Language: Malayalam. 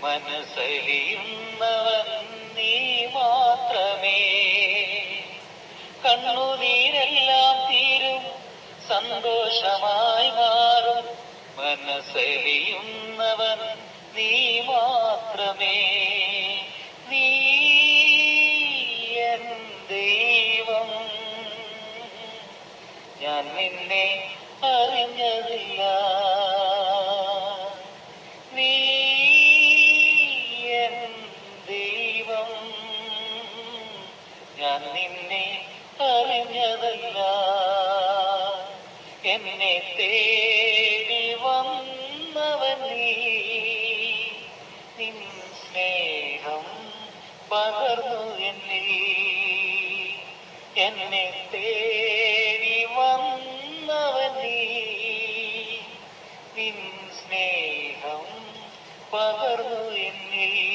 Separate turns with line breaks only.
മനസ്സലിയുന്നവൻ നീ മാത്രമേ. കണ്ണുനീരെല്ലാം തീരും സന്തോഷമായി മാറും. മനസ്സലിയുന്നവൻ നീ മാത്രമേ. ദൈവം. ഞാൻ നിന്നെ അറിഞ്ഞതില്ല ഞാൻ നിന്നെ അറിഞ്ഞതല്ല. എന്നെ തേടി വന്നവൻ നീ. സ്നേഹം പകർന്നു എന്നെ. എന്നെ തേടി വന്നവൻ നീ. സ്നേഹം പകർന്നു എന്നീ.